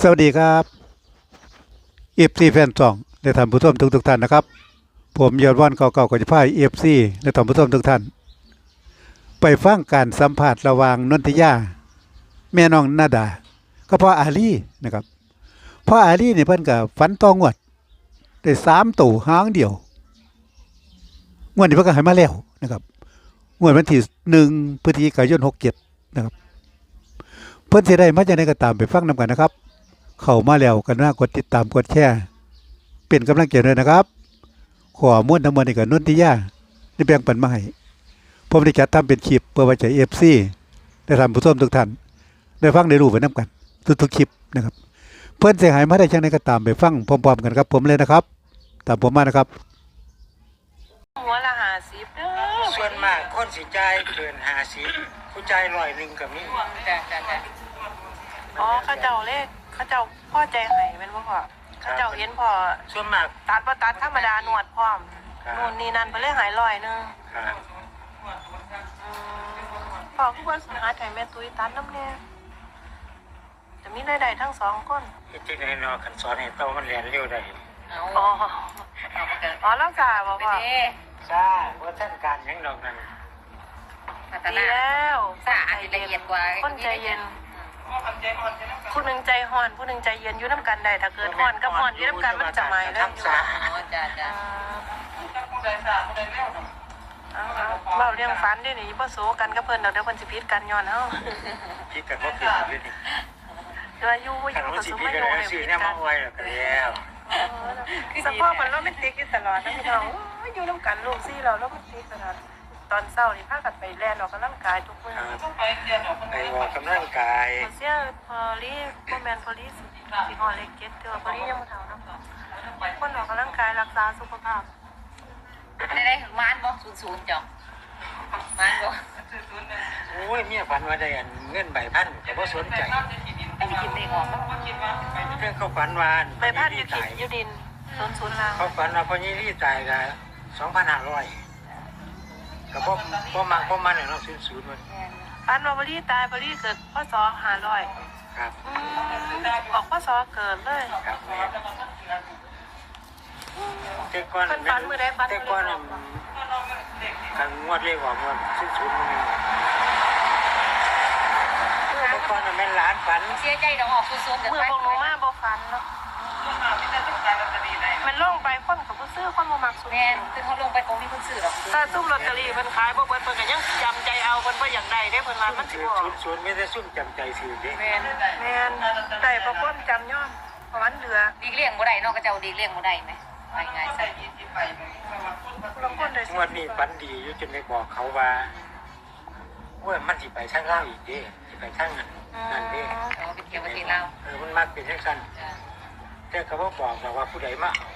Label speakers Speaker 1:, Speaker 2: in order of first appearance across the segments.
Speaker 1: สวัสดีครับเอฟซีแฟนสองและท่านผู้ชมทุกทุกท่านนะครับ ผมยอดวันเก่าๆก็จะพายเอฟซีและท่านผู้ชมทุกท่าน ไปฟังการสัมภาษณ์ระหว่างนนทิยา แม่น้องนาดาก็พ่ออาลีนะครับพ่ออาลีเนี่ยเพิ่นก็ฝันตองวดได้สามตู่หางเดียวงวดนี้เพิ่นก็ให้มาแล้วนะครับงวดวันที่หนึ่งพฤศจิกายนหกเจ็ดนะครับ เพิ่นสิได้มาจากไหนก็ตามไปฟังนํกันนะครับ เข้ามาแล้วกันว่ากดติดตามกดแชร์เป็นกำลังใจด้วยนะครับขอม้วนทั้งหมดนี่กับนุ่นทิยาได้แบ่งปันมาให้ผมได้จัดทำเป็นคลิปเพื่อไว้ใช้ FC ได้ทำผู้ชมทุกท่านได้ฟังได้รู้ไปนํกัน ทุกๆคลิปนะครับ เพื่อนเสียหายมาได้จังไหนก็ตามไปฟังพร้อมๆกันครับ ผมเลยนะครับ ตามผมมานะครับ
Speaker 2: หัวละหาสิบเด้อ
Speaker 3: ส่วนมากคนสิจ่ายเกินห้าสิบผู้จ่ายร้อยหนึ่งก็มี
Speaker 2: จ้ะจ้ะจ้ะอ๋อเข้าเจ้าเลข เข้าเจ้าพ่อใจไห้เป็นบ่พ่อเข้าเจ้าเห็นพ่อ
Speaker 3: ส่วนมาก
Speaker 2: ตัดบ่ตัดธรรมดาหนวดพร้อม
Speaker 3: ครับ
Speaker 2: นู่นนี่นั่นไปเลยหายร้อยหนึง
Speaker 3: ครับ
Speaker 2: อืมพ่อคือว่าหาไทยแม่ตุ้ยตัดน้ำแน่จะมีรายได้ทั้งสองคน
Speaker 3: เฮ็ดที่ไหนเนาะคันสอนให้โตมันเรียนเร็วได้
Speaker 2: อ๋ออ๋อแล้วจ้าบ่พ่อ
Speaker 3: ซ่าบ่ทันการหยังดอกนั่น
Speaker 2: ดีแล้ว
Speaker 4: สะอาดละเอียดกว่า
Speaker 2: คนใจเย็น ผู้หนึ่งใจฮ้อนผู้หนึ่งใจเย็นอยู่น้ำกันได้ถ้าเกิดฮ้อนกับฮ้อนอยู่น้ำกันมันจะไหม้เลย
Speaker 3: ทำซ่า
Speaker 4: อ๋อจ้าจ้า
Speaker 2: เอาเอาเว้าเรื่องฝันเด้นี่บ่โซกันกับเพิ่นดอกเดี๋ยวเพิ่นสิผิดกันย้อนเฮา
Speaker 3: คิดกันบ่ผิดเลยนี่
Speaker 2: เดี๋ยวอยู่อ
Speaker 3: คัน
Speaker 2: ยู่
Speaker 3: ว่า
Speaker 2: ก็
Speaker 3: สิ
Speaker 2: ส
Speaker 3: ผิ
Speaker 2: มั
Speaker 3: ด
Speaker 2: ย
Speaker 3: กัน
Speaker 2: อยู่
Speaker 3: แล้ว
Speaker 2: ให้
Speaker 3: สิ
Speaker 2: ผิด
Speaker 3: เนี่ย
Speaker 2: กั
Speaker 3: มานไว้แล้วก็แล้ว
Speaker 2: สภาพมันโรแมนติกอยู่ตลอดนะพี่น้องโอ้ยอยู่นํกันลูกซี่เราโรแมนติกตลอด ตอนเช้านี่พากันไปแล่นออกกำลังกายทุกมื้อ
Speaker 3: ครับไปออกกำลังกาย
Speaker 2: เสียพอลีบ่แม่นพอลีสิสิฮอดเลขเก็ตเด้อพอลียังบ่เฒ่าเนาะคนออกกำลังกายรักษาสุขภาพ
Speaker 4: ได้ได้มานบ่ศูนย์ศูนย์จ้ะมานบ่
Speaker 3: โอ้ยเมียฝันว่าได้อันเงินใบพันก็บ่สนใจ
Speaker 4: ไอ้ที่กินได้ออก
Speaker 3: เรื่องเขาฝันว่า
Speaker 2: ไปพาดอยู่กินอยู่ดินศูนย์ศูนย์ลาง
Speaker 3: เขาฝันว่าพ่อยี่รี่ตายก็สองพันห้าร้อย ก็บ่บ่มาบ่มาเนี่ยเนาะศูนย์ศูนย์มัน
Speaker 2: อันว่าพอลีตายพอลีเกิดพศ500
Speaker 3: ครับ
Speaker 2: อืมออกพศเกิดเลย
Speaker 3: ครับแม่แต่ก่อน
Speaker 2: เพิ่นฝันมื้อใดฝันมื้
Speaker 3: แต่
Speaker 2: อใด
Speaker 3: ก่อนน่ะกันงวดเลขออกงวดศูนย์ศูนย์มันนี่แต่ก่อนน่ะแม่นหลานฝัน
Speaker 4: เสียใจดอกออกศูนย์ศูนย์เดี๋ยว
Speaker 2: เมื่อ
Speaker 4: ไป
Speaker 2: พวกหนูมาบ่ฝันเนาะมันลงไปคน กับผู้ซื้อคนบ่มักสุด
Speaker 4: แม่คือเขาลงไปคงมีคนซื้อหรอก
Speaker 2: ถ้าซุ่มลอตเตอรี่เพิ่นขายบ่เบิดเพิ่นก็ยังจำใจเอาเพิ่นบ่อยากได้เด้เพิ่นว่ามันสิ
Speaker 3: ศูน
Speaker 2: บ่
Speaker 3: ย์ศูนย์ศูนย์ไม่ได้ซุ่มจำใจสื่อเด้
Speaker 4: แม่น
Speaker 2: แม่นได้บ่คนจำย้อนเพราะมันเหลือ
Speaker 4: ดีเลี้ยงบ่ได้เนาะก็เจ้าดีเลี้ยงบ่ได้ไหมไปง่ายซะ
Speaker 2: บางคนได้
Speaker 3: งวดนี้ฝันดีอยู่จนได้บอกเขาว่าว่ามันสิไปทางล่างอีกเด้สิไปทางนั้นนั่นเด้
Speaker 4: เอาไปเที่ยวประเทศลาว
Speaker 3: เออมันมักเป็นจังซั่น
Speaker 4: จ้า
Speaker 3: แต่เขาบ่บอกหรอกว่าผู้ใดมาเอา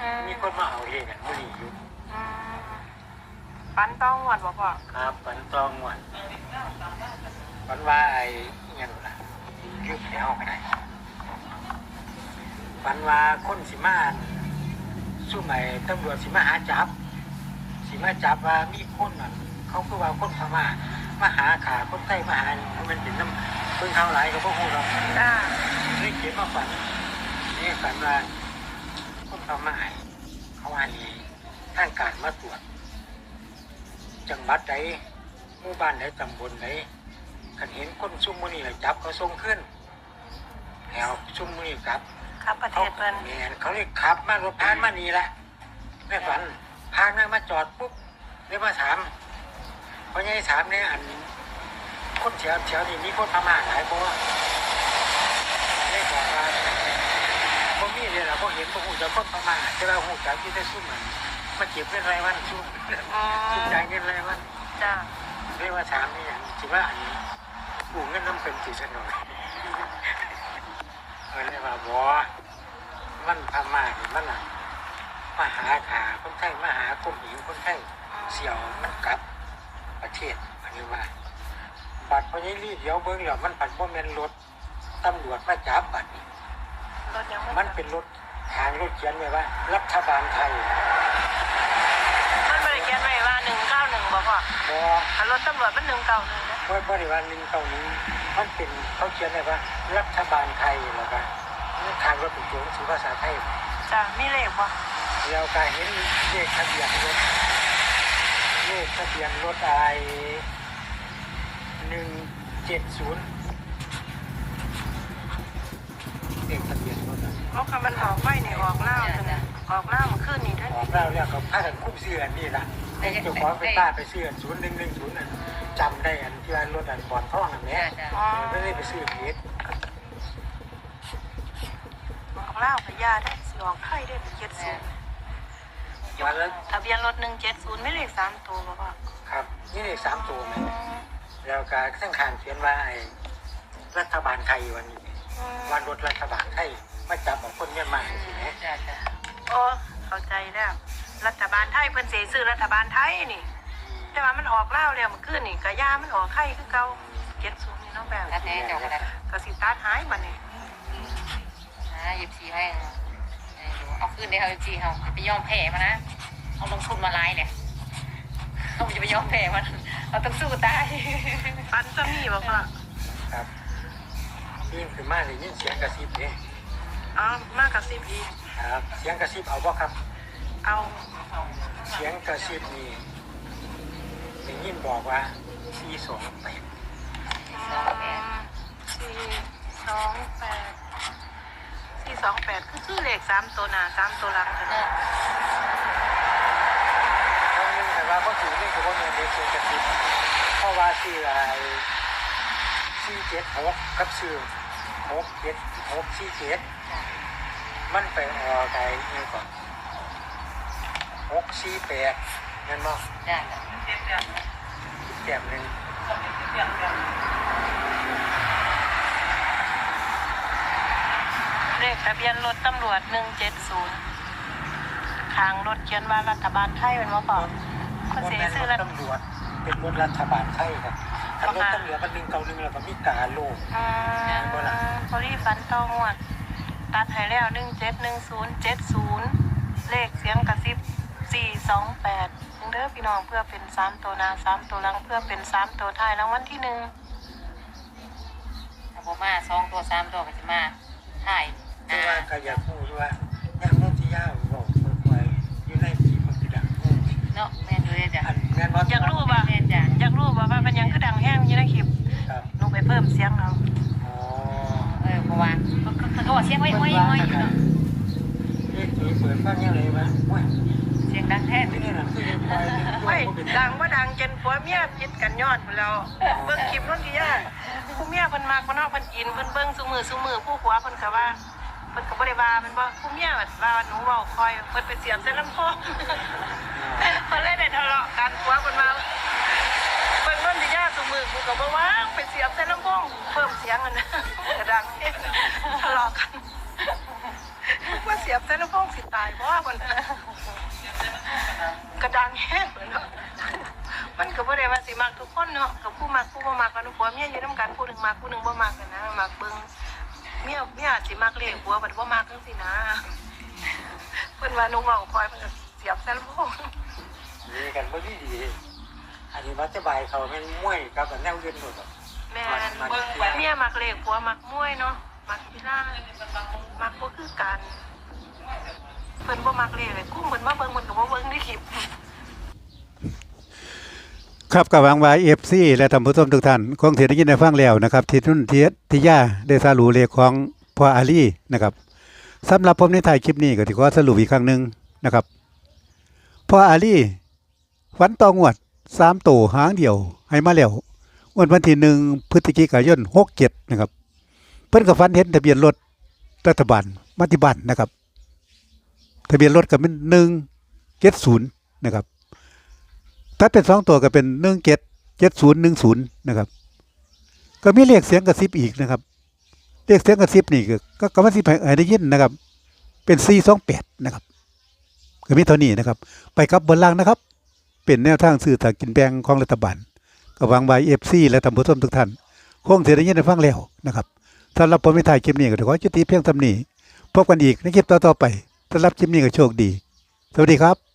Speaker 2: อืม
Speaker 3: มีคนมาเอาเลขกันมื้อนี้อยู่
Speaker 2: อืมปันต้องหวดบ่พ่อ
Speaker 3: ครับฝันตองงวดฝันว่าไอ้อิหยังล่ะยืมแล้วก็ได้ฝันว่าคนสิมาสู้ใหม่ตำรวจสิมาหาจับ สิมาจับว่ามีคนน่ะเขาคือว่าคนพม่ามาหาขาคนไทยมาหานี่มันเป็นน้ำเพิ่งเท่าไหลายก็บ่ฮู้หรอก
Speaker 2: จ้า
Speaker 3: นี่เขียนมาฝันนี่ฝันว่า คนพม่าเขาว่านี่ทางการมาตรวจ จังหวัดใดหมู่บ้านใดตำบลใดคันเห็นคนซุ่มมือนี่แหละจับเขาส่งขึ้นแถวซุ่มมือนี่กลับ
Speaker 2: ครับประเท
Speaker 3: เขา
Speaker 2: ศเพิ่น
Speaker 3: แมนเขาเรียกขับมารถพานมานี่แหละแม่ฝันพานมามาจอดปุ๊บเรียกมาถามเพราะยังถามเนี่ยอันคนแถวแถวนี่มีคนพม่าหลายบ่ได้บอกว่า บ่เห็นบ่ฮู้จักคนพม่าแต่ว่าฮู้จักที่ได้ซุ่มมันมาเก็บเงินรายวันซุ่ม
Speaker 2: อื
Speaker 3: ซุ่ม
Speaker 2: ม
Speaker 3: จ่ายเงินรายวัน
Speaker 2: จ้า
Speaker 3: เรียกว่าถามนี่อย่างสิว่าอันกูเงินน้ำเป็นสิสนอยเออเรียกว่าบ่มันพม่านี่มันน่ะมหาขาคนไทยมหากรมหญิงคนไทยเสี่ยวมันกลับประเทศอันนี้ว่าบัตรพญารีเดี๋ยวเบิ้งแล้วมันผัดบ่แม่นรถตำรวจมาจับบัตรมั
Speaker 2: น
Speaker 3: เป็นรถ ทางรถเขียนไว้ว่า รัฐบาลไทย
Speaker 2: มันบ่ได้เขียนไว้ว่า191บ่พ่อ
Speaker 3: บ่
Speaker 2: อันรถตำรวจมัน191นะ
Speaker 3: บ่บ่ได้ว่าหนึ่งเก้าหนึ่งมันเป็นเขาเขียนอะไรว่า รัฐบาลไทยเหรอครับทางรถเป็นตัวหนังสือภาษาไทย
Speaker 2: จ้ะมีเลขบ่
Speaker 3: เราก็เห็นเลขทะเบียนรถเลขทะเบียนรถอะไรหนึ่งเจ็ดศูนย์เลขทะเบียนรถอะ
Speaker 2: เอาคำมันออกไว้นี่ออกเล่าจังออกเล่ามันขึ้นนี่ท่าน
Speaker 3: ออกแล้วแล้วเขาพากันคุ้มเสื้ออันนี่ละไอ้เจ้าของไปป้าไปเสื้อศูนย์หนึ่งหนึ่งศูนย์จำได้อันที่ว่ารถอันบอลท่องอันเนี้ย
Speaker 4: จ้ะ
Speaker 2: อ๋อ
Speaker 3: ไม่ได้ไปซื้อผิด
Speaker 2: ออกเล่าพญาได้สิออกไข่ได้เจ็ดศูนย์
Speaker 3: วันละ
Speaker 2: ทะเบียนรถหนึ่งเจ็ดศูนย์ไม่เลขสามตัวบ่พ่อ
Speaker 3: ครับนี่เลขสามตัวไหมแล้วก็ทั้งขางเขียนว่าไอ้รัฐบาลไทยวันนี้
Speaker 2: อืม
Speaker 3: วันรถรัฐบาลไทย มาจับเอาคนเมียนมาสิแหม
Speaker 4: จ้ะจ้ะ
Speaker 2: โอ้เข้าใจแล้วรัฐบาลไทยเพิ่นเสียซื้อรัฐบาลไทยนี่ แต่ว่ามันออกเล่าแล้วมันขึ้นนี่กะยามันออกไข่คือเก่าเจ็ดศูนย์นี่เน้องแบบ
Speaker 4: ตัดให้เจ้าก็ได้
Speaker 2: กสิตัดหายบัดนี้
Speaker 4: นะยิบซีให้เอาขึ้นได้เอายิบซีเขาไปยอมแพ้มานะเอาลงทุนมาไล่เนี่ยเราจะไปยอมแพ้มันเราต้องสู้ตาย
Speaker 2: ปันจะมีบอกว่า
Speaker 3: ครับนี่คือมาเลยยินเสียงกระซิบเนี่ย
Speaker 2: อ๋อมากกับสิบอีก
Speaker 3: ครับเสียงกระซิบเอาบ่ครับ
Speaker 2: เอา
Speaker 3: เสียงกระซิบนี่ได้ยินบอกว่าสี่สองแปด
Speaker 2: สี่สองแปดสี่สองแปดคือคือเลขสามตัวหน้าสามตัวหลังกัน
Speaker 4: เนาะ
Speaker 3: เพราะนึงแต่ว่าเขาถือเรื่องของว่าเงินเด็กเสียงกระซิบเพราะว่าชื่ออะไรสี่เจ็ดหกกับชื่อ หกเจ็ดหกสี่เจ็ดมันไปออกไอ้นี่ก่อนหกสี่แปดเงินบ่
Speaker 4: จ้ะ
Speaker 3: แก้มหนึ่ง
Speaker 2: เลขทะเบียนรถตำรวจหนึ่งเจ็ดศูนย์ทางรถเขียนว่ารัฐบาลไทยเป็นว่าเปล่าเขา
Speaker 3: มัน
Speaker 2: เสีย
Speaker 3: เป็น
Speaker 2: ซื้อ
Speaker 3: ร
Speaker 2: รั
Speaker 3: ถ
Speaker 2: ฐ
Speaker 3: ตำรวจเป็นรถรัฐบาลไทยครับ ถ้ารถตำรวจมันหนึ่งเก้าหนึ่งแล้วก็มีกาโลก
Speaker 2: อืมเขารีฟันต่องวด ตัดให้แล้วหนึ่งเจ็ดหนึ่งศูนย์เจ็ดศูนย์เลขเสียงกระซิบสี่สองแปดเด้อพี่น้องเพื่อเป็นสามตัวหนาสามตัวหลังเพื่อเป็นสามตัวท้ายรางวัลที่หนึ่ง
Speaker 4: ถ้าผมมาสองตัวสามตัวก็จะมาถ่าย
Speaker 3: คือว่าก็อยากพูดว่าย่างโน้นที่ย่าบอกเปิดไว้อยู่ในทีมันคือดังโน้น
Speaker 4: เนาะแม่ดูเลยจ้ะ
Speaker 3: อัน แม่นว่า
Speaker 2: อยากรู้ป่ะ
Speaker 4: แม่จ้ะ
Speaker 2: อยากรู้ป่ะว่ามันยังคือดังแห้งอยู่ในคลิป
Speaker 3: ครับ
Speaker 2: หนูไปเพิ่มเสียงเอา
Speaker 3: อ๋อ
Speaker 4: เออเพราะว่าเขาเขาบอกเสียงไว้ไว้ไว้อยู่เนาะ
Speaker 3: เอ๊ะถือเปิดฟังยังไงวะว้ย
Speaker 4: เสียงดังแท้
Speaker 3: ที่นี่น่ะคือยังไง
Speaker 2: ไม่ดังว่าดังจนผัวเมียพิดกันยอดหมดแล้วเบิ่งคลิปนั่นกี่ย่าผู้เมียเพิ่นมากเพิ่นเนาะเพิ่นกินเพิ่นเบิ่งซุมือซุมือผู้ผัวเพิ่นก็ว่าเพิ่นก็บ่ได้ว่าเพิ่นว่าผู้เมียว่าว่าหนูเว้าคอยเพิ่นไปเสียบใส่ลำโพงเพิ่นเลยได้ทะเลากันผัวเพิ่นมาเพิ่นนั่นที่ยาซุมือกูก็บ่ว่าไปเสียบใส่ลำโพงเพิ่มเสียงกันนะกระดังทะเลาะกันว่าเสียบใส่ลำโพงสิตายบ่เพิ่ากันกระดังแห้งเลยเนาะมันก็บ่ได้ว่าสิมักทุกคนเนาะกับผู้มักผู้บ่มักกันผัวเมียอยู่นํกันผู้หนึ่งมักผู้หนึ่งบ่มักกันนะมักเบิ่งเมียเมียสิมักเลขผัวบัดบ่มักจังซี่นะเพิ่นว่าหนูเว้าคอยเพิ่นเสียบใส่ลำโพง
Speaker 3: ดีกันบ่ดีดี อันนี้วัดจะบายเขาเป็นมวยกับแนวยืนหมดอะ
Speaker 2: แม่นเมียมักเลขผัวมักมวยเนาะมักกีฬามักบ่คือกันเพิ่นบ่มักเลขเลยกุ้มเพิ่นมาเบิ่งเพิ่นก็บ่เบิ่งในคลิป
Speaker 1: ครับกับหวังว่าเอฟซีและท่านผู้ชมทุกท่านคงเสียได้ยินได้ฟังแล้วนะครับ ที่นุ่นที่ที่ย่าได้สรุปเลขของพ่ออาลีนะครับสำหรับผมในถ่ายคลิปนี้ก็ถือว่าสรุปอีกครั้งหนึ่งนะครับพ่ออาลี วันต่องวดสามตัวหางเดียว ให้มาแล้ววันวันที่หนึ่งพฤศจิกายนหกเจ็ดนะครับ เพิ่นกับฟันเห็นทะเบียนรถรัฐบาลมัติบันนะครับ ทะเบียนรถก็เป็นหนึ่งเจ็ดศูนย์นะครับ ถ้าเป็นสองตัวก็เป็นหนึ่งเจ็ดเจ็ดศูนย์หนึ่งศูนย์นะครับ ก็มีเลขเสียงกระซิบอีกนะครับเลขเสียงกระซิบนี่ก็ก็ก็มาสิให้ได้ยินนะครับ เป็นสี่สองแปดนะครับก็มีเท่านี้นะครับ ไปกับบนล่างนะครับ เป็นแนวทางสื่อถากินแบ่งของรัฐบาลก็วางไว้เอฟซีและตำรวจทุกท่านคงเสียได้ยินได้ฟังแล้วนะครับสำหรับผมไม่ถ่ายคลิปนี้ก็ขอจุติเพียงเทำนี้พบกันอีกในคลิปต่อๆไปสำหรับคลิปนี้ก็โชคดี สวัสดีครับ